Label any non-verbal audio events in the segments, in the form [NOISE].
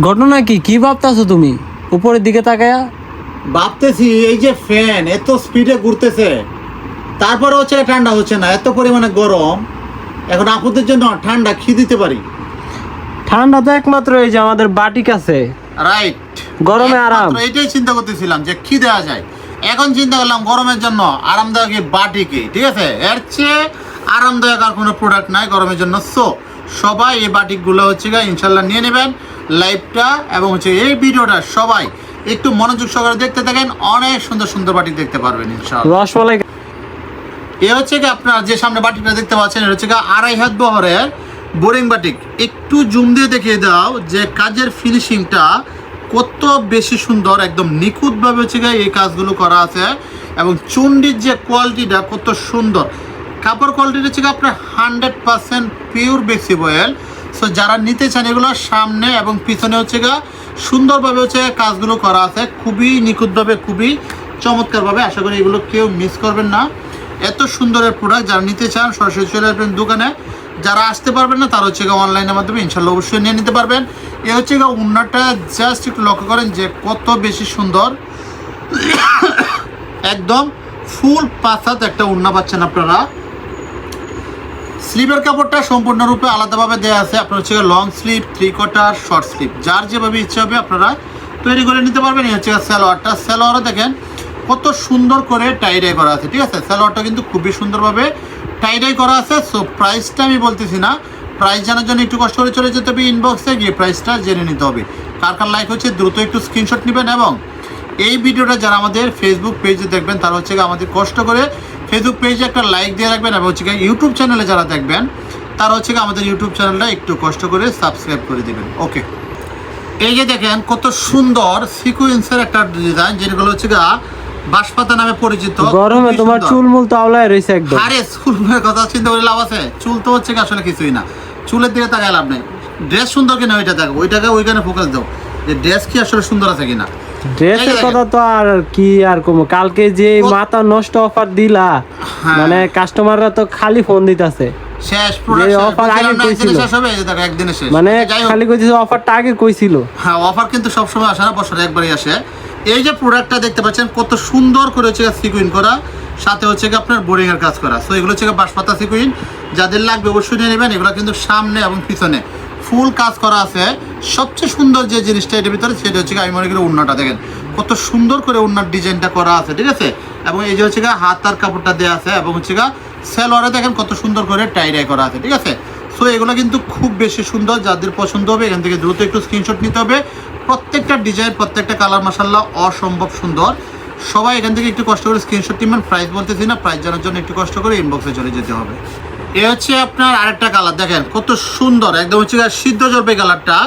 ঘটনা কি? কি ভাবতাছো তুমি? উপরের দিকে তাকায়া? ভাবতেছি এই যে ফ্যান এত স্পিডে ঘুরতেছে। তারপরে হচ্ছে ঠান্ডা হচ্ছে না এত পরিমাণে গরম। এখন আপুদের জন্য ঠান্ডা খি দিতে পারি? ঠান্ডা তো একমাত্র এই যে আমাদের বাটিক আছে। রাইট গরমে আরাম। এটাই চিন্তা করতেছিলাম যে কি দেওয়া যায়। এখন চিন্তা করলাম গরমের জন্য আরামদায়ক এই বাটিকে ঠিক আছে? এর চেয়ে আরামদায়ক আর কোনো প্রোডাক্ট নাই গরমের জন্য। সো সবাই এই বাটিকগুলো হচ্ছে গা ইনশাল্লাহ নিয়ে নেবেন। লাইভটা এবং হচ্ছে এই ভিডিওটা সবাই একটু মনোযোগ সহকারে দেখতে থাকেন অনেক সুন্দর সুন্দর বাটি দেখতে পারবেন রসমালাই এ হচ্ছে কি আপনার যে সামনে বাটিটা দেখতে পাচ্ছেন এটা হচ্ছে কি আড়াই হাত বহরের বোরিং বাটিক একটু জুম দিয়ে দেখিয়ে দাও যে কাজের ফিনিশিংটা কত বেশি সুন্দর একদম নিখুঁতভাবে হচ্ছে গিয়ে এই কাজগুলো করা আছে এবং চুন্ডির যে কোয়ালিটিটা কত সুন্দর। কাপড় কোয়ালিটিটা হচ্ছে গিয়ে আপনার হান্ড্রেড পার্সেন্ট পিওর বেক্সি বয়েল। সো যারা নিতে চান এগুলো সামনে এবং পিছনে হচ্ছে গা সুন্দরভাবে হচ্ছে কাজগুলো করা আছে। খুবই নিখুঁতভাবে, খুবই চমৎকারভাবে। আশা করি এগুলো কেউ মিস করবেন না। এত সুন্দরের প্রোডাক্ট যারা নিতে চান, সরাসরি চলে আসবেন দোকানে। যারা আসতে পারবেন না, তারা হচ্ছে অনলাইনের মাধ্যমে ইনশাল্লাহ অবশ্যই নিয়ে নিতে পারবেন। এ হচ্ছে উন্নাটা জাস্ট একটু লক্ষ্য করেন যে কত বেশি সুন্দর। [COUGHS] একদম ফুল পাসাত একটা উন্না পাচ্ছেন আপনারা। স্লিভের কাপড়টা সম্পূর্ণরূপে আলাদাভাবে দেওয়া আছে। আপনার হচ্ছে long sleeve three quarter short sleeve যার যেভাবে ইচ্ছা হবে আপনারা তৈরি করে নিতে পারবেন। এই হচ্ছে স্যালোয়ারটা স্যালোয়ারও দেখেন, কত সুন্দর করে টাইডাই করা আছে, ঠিক আছে? স্যালোয়ারটা কিন্তু খুবই সুন্দরভাবে টাইডাই করা আছে। সো প্রাইসটা আমি বলতেছি না। প্রাইস জানার জন্য একটু কষ্ট করে চলে যেতে হবে ইনবক্সে গিয়ে প্রাইসটা জেনে নিতে হবে। কার কার লাইক হচ্ছে দ্রুত একটু স্ক্রিনশট নেবেন এবং এই ভিডিওটা যারা আমাদের ফেসবুক পেজে দেখবেন, তারা হচ্ছে আমাদের কষ্ট করে ফেসবুক পেজে একটা লাইক দিয়ে রাখবেন এবং হচ্ছে ইউটিউব চ্যানেলে যারা দেখবেন তারা হচ্ছে আমাদের ইউটিউব চ্যানেলটা একটু কষ্ট করে সাবস্ক্রাইব করে দিবেন। ওকে এই যে দেখেন কত সুন্দর সিকুয়েন্সের একটা ডিজাইন যেগুলো হচ্ছে গা বাঁশপাতা নামে পরিচিত। গরমে তোমার চুল মুল তো আওলায় রয়েছে একদম। আরে চুলের কথা চিন্তা করে লাভ আছে। চুল তো হচ্ছে আসলে কিছুই না। চুলের দিকে তাকায় লাভ নেই। ড্রেস সুন্দর কিনা ওইটা দেখো ওইটাকে ওইখানে ফোকাস দাও। যে ড্রেস কি আসলে সুন্দর আছে কিনা? ড্রেসের কথা তো আর কি আর কমো? কালকে যে মাথা নষ্ট অফার দিলা হ্যাঁ। মানে কাস্টমাররা তো খালি ফোন দিতাছে। শেষ আগে কইছিল। একদিনে শেষ। মানে খালি কইছে অফারটা আগে কইছিল। হ্যাঁ অফার কিন্তু সবসময় আসে না বছরে একবারই আসে। এই যে প্রোডাক্টটা দেখতে পাচ্ছেন কত সুন্দর করে হচ্ছে সিকুইন করা। সাথে হচ্ছে কি আপনার বোরিং এর কাজ করা। সো এগুলো হচ্ছে বাঁশপাতা সিকুইন যাদের লাগবে অবশ্যই নিয়ে নেবেন এগুলো কিন্তু সামনে এবং পিছনে। ফুল কাজ করা আছে। সবচেয়ে সুন্দর যে জিনিসটা এটার ভিতরে সেটা হচ্ছে আমি মনে করি উন্নাটা দেখেন, কত সুন্দর করে উন্নার ডিজাইনটা করা আছে, ঠিক আছে? এবং এই যে হচ্ছে গিয়ে হাত আর কাপড়টা দেওয়া আছে এবং হচ্ছে গিয়ে সেলোয়ারে দেখেন কত সুন্দর করে টাইডাই করা আছে, ঠিক আছে? সো এগুলো কিন্তু খুব বেশি সুন্দর, যাদের পছন্দ হবে এখান থেকে দ্রুত একটু স্ক্রিনশট নিতে হবে। প্রত্যেকটা ডিজাইন প্রত্যেকটা কালার মাসাল্লাহ অসম্ভব সুন্দর। সবাই এখান থেকে একটু কষ্ট করে স্ক্রিনশট নেবেন প্রাইস বলতেছি না প্রাইস জানার জন্য একটু কষ্ট করে ইনবক্সে চলে যেতে হবে। এ হচ্ছে আপনার আরেকটা কালার দেখেন কত সুন্দর একদম হচ্ছে সিদ্ধ জলপাই কালারটা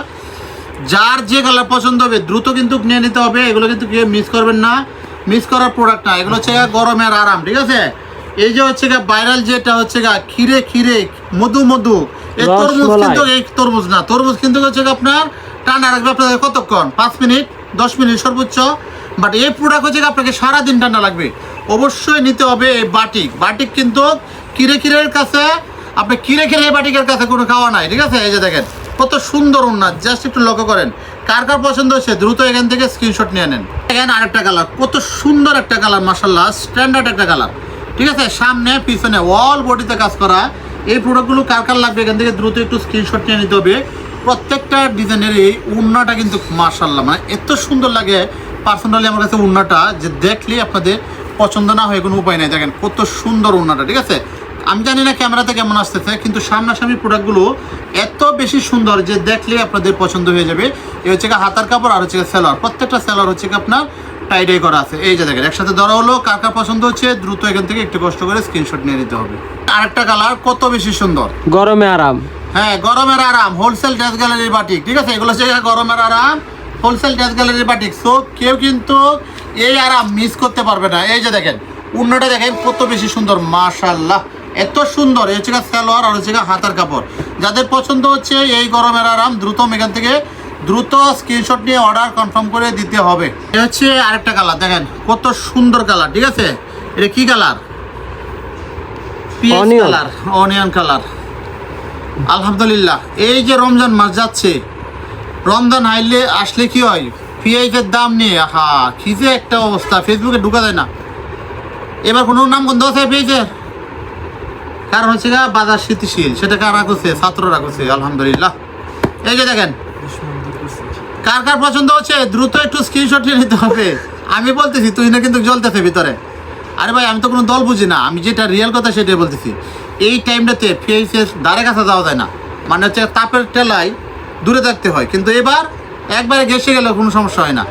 যার যে কালার পছন্দ হবে দ্রুত কিন্তু নিয়ে নিতে হবে এগুলো কিন্তু কেউ মিস করবেন না। মিস করার প্রোডাক্ট না এগুলো হচ্ছে গরমের আরাম ঠিক আছে? এই যে হচ্ছে গিয়ে ভাইরাল যেটা হচ্ছে গা ক্ষীরে ক্ষীরে মধু মধু এই তরমুজ কিন্তু এই তরমুজ না তরমুজ কিন্তু হচ্ছে আপনার ঠান্ডা রাখবে আপনাদের কতক্ষণ? পাঁচ মিনিট দশ মিনিট সর্বোচ্চ। বাট এই প্রোডাক্ট হচ্ছে আপনাকে সারাদিন ঠান্ডা লাগবে। অবশ্যই নিতে হবে এই বাটিক বাটিক কিন্তু কিরে কিরের কাছে, আপনি কিরে কিরে বাটিকের কাছে কোনো খাওয়া নাই, ঠিক আছে? এই যে দেখেন, কত সুন্দর উন্নাত জাস্ট একটু লক্ষ্য করেন। কার কার পছন্দ হচ্ছে দ্রুত এখান থেকে স্ক্রিনশট নিয়ে নেন। এখানে আরেকটা কালার কত সুন্দর একটা কালার মাসাল্লাহ স্ট্যান্ডার্ড একটা কালার ঠিক আছে? সামনে, পিছনে অল বডিতে কাজ করা। এই প্রোডাক্টগুলো কার কার লাগবে এখান থেকে দ্রুত একটু স্ক্রিনশট নিয়ে নিতে হবে। প্রত্যেকটা ডিজাইনের এই উন্নাটা কিন্তু মার্শাল্লাহ মানে এত সুন্দর লাগে। পার্সোনালি আমার কাছে উন্নাটা যে দেখলে আপনাদের পছন্দ না হয়ে কোনো উপায় নেই। দেখেন কত সুন্দর উন্নাটা ঠিক আছে? আমি জানি না ক্যামেরাতে কেমন আসতেছে কিন্তু সামনাসামনি প্রোডাক্টগুলো এত বেশি সুন্দর যে দেখলে আপনাদের পছন্দ হয়ে যাবে। এই হচ্ছে হাতার কাপড় আর হচ্ছে সেলার প্রত্যেকটা সেলার হচ্ছে গিয়ে আপনার টাইডাই করা আছে। এই যে দেখেন একসাথে ধরা হলো কার কার পছন্দ হচ্ছে দ্রুত এখান থেকে একটু কষ্ট করে স্ক্রিনশট নিয়ে নিতে হবে। আরেকটা কালার কত বেশি সুন্দর। গরমে আরাম। হ্যাঁ গরমের আরাম হোলসেল ড্রেস গ্যালারির বাটিক ঠিক আছে? এগুলো হচ্ছে গরমের আরাম হোলসেল ড্রেস গ্যালারির বাটিক। সো কেউ কিন্তু এই আরাম মিস করতে পারবে না। এই যে দেখেন উন্নটা দেখেন কত বেশি সুন্দর মাশাল্লাহ এত সুন্দর এই হচ্ছে সালোয়ার আর হচ্ছে হাতার কাপড়। যাদের পছন্দ হচ্ছে এই গরমের আরাম দ্রুত এখান থেকে দ্রুত স্ক্রিনশট নিয়ে অর্ডার কনফার্ম করে দিতে হবে। এটা হচ্ছে আরেকটা কালার দেখেন কত সুন্দর কালার ঠিক আছে? এটা কি কালার কালার অনিয়ন কালার আলহামদুলিল্লাহ এই যে রমজান মাস যাচ্ছে রমজান হাইলে আসলে কি হয়? পেঁয়াজের দাম নিয়ে হা কি যে একটা অবস্থা ফেসবুকে ঢুকা যায় না। এবার কোনো নাম গন্ধ আছে পেঁয়াজের কারণ হচ্ছে গা বাজার স্থিতিশীল, সেটা কারা করছে? ছাত্ররা করছে, আলহামদুলিল্লাহ। এই যে দেখেন, কার কার পছন্দ হচ্ছে? দ্রুত একটু স্ক্রিনশট নিতে হবে। আমি বলতেছি, তুই না কিন্তু জ্বলতেছে ভিতরে। আরে ভাই, আমি তো কোনো দল বুঝি না, আমি যেটা রিয়েল কথা সেটাই বলতেছি। এই টাইমটাতে ফেসের দ্বারে কাছে যাওয়া যায় না। মানে হচ্ছে তাপের টেলায় দূরে থাকতে হয়। কিন্তু এবার একবারে ঘেসে গেলে কোনো সমস্যা হয় না।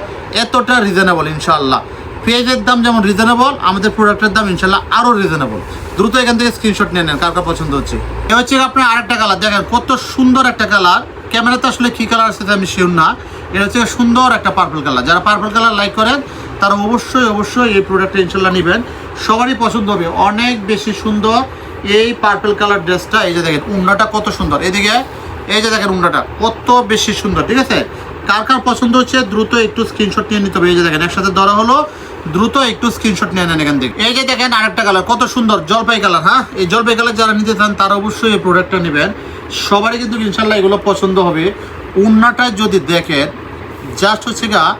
এতটা রিজনেবল ইনশাল্লাহ পেঁয়াজের দাম যেমন রিজনেবল আমাদের প্রোডাক্টের দাম ইনশাল্লাহ আরও রিজনেবল দ্রুত এখান থেকে স্ক্রিনশট নিয়ে নেন, কার কার পছন্দ হচ্ছে। এ হচ্ছে আপনার আরেকটা কালার দেখেন, কত সুন্দর একটা কালার ক্যামেরাতে আসলে কী কালার আছে আমি শিওর না। এটা হচ্ছে সুন্দর একটা পার্পল কালার যারা পার্পল কালার লাইক করেন, তারা অবশ্যই অবশ্যই এই প্রোডাক্টটা ইনশাল্লাহ নেবেন। সবারই পছন্দ হবে। অনেক বেশি সুন্দর এই পার্পল কালার ড্রেসটা এই যে দেখেন, উন্নাটা কত সুন্দর। এদিকে এই যে দেখেন উন্নাটা কত বেশি সুন্দর, ঠিক আছে? কার কার পছন্দ হচ্ছে, দ্রুত একটু স্ক্রিনশট নিয়ে নিতে হবে। এই যে দেখেন, একসাথে ধরা হলো, দ্রুত একটু স্ক্রিনশট নিয়ে নেন এখান থেকে। এই যে দেখেন, আরেকটা কালার কত সুন্দর, জলপাই কালার হ্যাঁ? এই জলপাই কালার যারা নিতে চান, তারা অবশ্যই এই প্রোডাক্টটা নেবেন। সবারই কিন্তু ইনশাল্লাহ এগুলো পছন্দ হবে। উন্নাটা যদি দেখেন জাস্ট হচ্ছে গা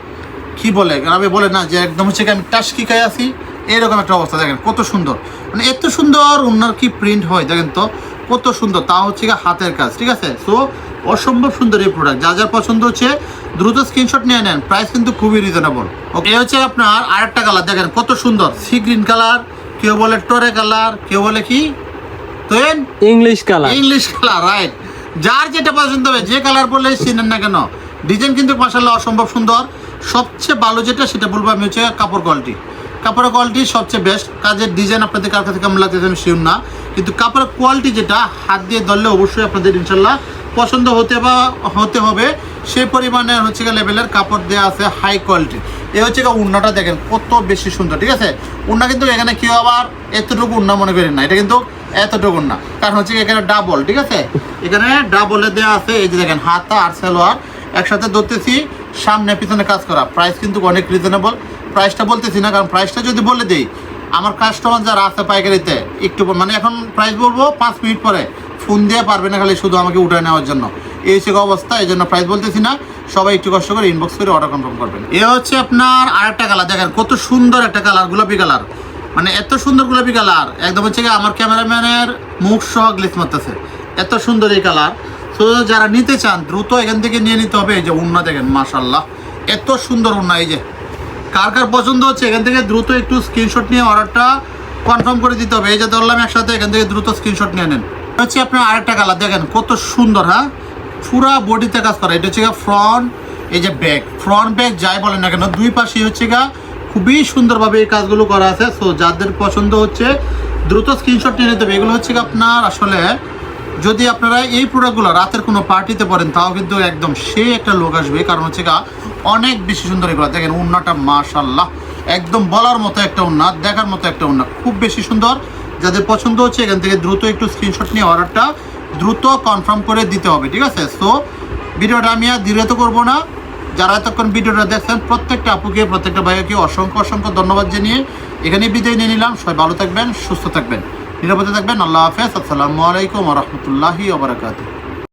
কী বলে, গ্রামে বলে না যে একদম হচ্ছে আমি টাসকি খাই আছি, এরকম একটা অবস্থা। দেখেন, কত সুন্দর। মানে এত সুন্দর উন্নার কি প্রিন্ট হয়, দেখেন তো। কত সুন্দর তা হচ্ছে গিয়ে হাতের কাজ ঠিক আছে? সো অসম্ভব সুন্দর এই প্রোডাক্ট যা যা পছন্দ হচ্ছে দ্রুত স্ক্রিনশট নিয়ে নেন। প্রাইস কিন্তু খুবই রিজনেবল ওকে এই হচ্ছে আপনার আরেকটা কালার দেখেন কত সুন্দর। সি গ্রিন কালার কেউ বলে টরে কালার কেউ বলে কি? তোয়েন English colour English colour right যার যেটা পছন্দ হবে যে কালার বললে চিনেন না কেন? ডিজাইন কিন্তু মাসাল্লাহ অসম্ভব সুন্দর। সবচেয়ে ভালো যেটা সেটা বলব আমি হচ্ছে কাপড় কোয়ালিটি কাপড়ের কোয়ালিটি সবচেয়ে বেস্ট কাজের ডিজাইন আপনাদের কার কাছে কেমন লাগতেছে আমি শিওর না। কিন্তু কাপড়ের কোয়ালিটি যেটা, হাত দিয়ে ধরলে অবশ্যই আপনাদের ইনশাল্লাহ পছন্দ হতে বা, হতে হবে। সেই পরিমাণে হচ্ছে গিয়ে লেভেলের কাপড় দেওয়া আছে হাই কোয়ালিটি এ হচ্ছে গিয়ে উন্নাটা দেখেন, কত বেশি সুন্দর, ঠিক আছে? উন্না কিন্তু এখানে কেউ আবার এতটুকু উন্না মনে করেন না। এটা কিন্তু এতটুকু না কারণ হচ্ছে এখানে ডাবল ঠিক আছে? এখানে ডাবলে দেওয়া আছে, এই যে দেখেন, হাতা আর সালোয়ার। একসাথে ধরতেছি, সামনে পিছনে কাজ করা। প্রাইস কিন্তু অনেক রিজনেবল প্রাইসটা বলতেছি না, কারণ প্রাইসটা যদি বলে দিই, আমার কাস্টমার যারা আছে পাইকারিতে, একটু মানে এখন প্রাইস বলব, পাঁচ মিনিট পরে ফোন দিয়ে পারবে না খালি শুধু আমাকে উঠে নেওয়ার জন্য। এই হচ্ছে অবস্থা, এই জন্য প্রাইস বলতেছি না, সবাই একটু কষ্ট করে ইনবক্স করে অর্ডার কনফার্ম করবেন। এ হচ্ছে আপনার আরেকটা কালার দেখেন কত সুন্দর একটা কালার গোলাপি কালার মানে এত সুন্দর গোলাপি কালার একদম হচ্ছে কি আমার ক্যামেরাম্যানের মুখ সহ গ্লিস মারতেছে। এত সুন্দর এই কালার তো যারা নিতে চান, দ্রুত এখান থেকে নিয়ে নিতে হবে, এই যে উন্না দেখেন মাশাল্লাহ এত সুন্দর উন্না এই যে। কার কার পছন্দ হচ্ছে, এখান থেকে দ্রুত একটু স্ক্রিনশট নিয়ে অর্ডারটা কনফার্ম করে দিতে হবে। এই যে ধরলাম একসাথে, এখান থেকে দ্রুত স্ক্রিনশট নিয়ে নেন। হচ্ছে আপনার আরেকটা কালার দেখেন কত সুন্দর হ্যাঁ? পুরা বডিতে কাজ করা। এটা হচ্ছে ফ্রন্ট এই যে ব্যাক ফ্রন্ট ব্যাক যাই বলেন না কেন, দুই পাশেই হচ্ছে গা খুবই সুন্দরভাবে এই কাজগুলো করা আছে। সো যাদের পছন্দ হচ্ছে, দ্রুত স্ক্রিনশট নিয়ে নিতে হবে। এগুলো হচ্ছে আপনার আসলে, যদি আপনারা এই প্রোডাক্টগুলো রাতের কোনো পার্টিতে পরেন, তাও কিন্তু একদম সেই একটা লোক আসবে। কারণ হচ্ছে গা অনেক বেশি সুন্দর এগুলো। দেখেন উন্নাটা মাশাল্লাহ একদম বলার মতো একটা উন্না, দেখার মতো একটা উন্না। খুব বেশি সুন্দর। যাদের পছন্দ হচ্ছে এখান থেকে দ্রুত একটু স্ক্রিনশট নিয়ে অর্ডারটা দ্রুত কনফার্ম করে দিতে হবে, ঠিক আছে? সো ভিডিওটা আমি আর দীর্ঘত করব না। যারা এতক্ষণ ভিডিওটা দেখছেন, প্রত্যেকটা আপুকে, প্রত্যেকটা ভাইকে অসংখ্য অসংখ্য ধন্যবাদ জানিয়ে এখানে বিদায় নিয়ে নিলাম। সবাই ভালো থাকবেন, সুস্থ থাকবেন, নিরাপদে থাকবেন। আল্লাহ হাফেজ। আসসালামু আলাইকুম রহমতুল্লাহি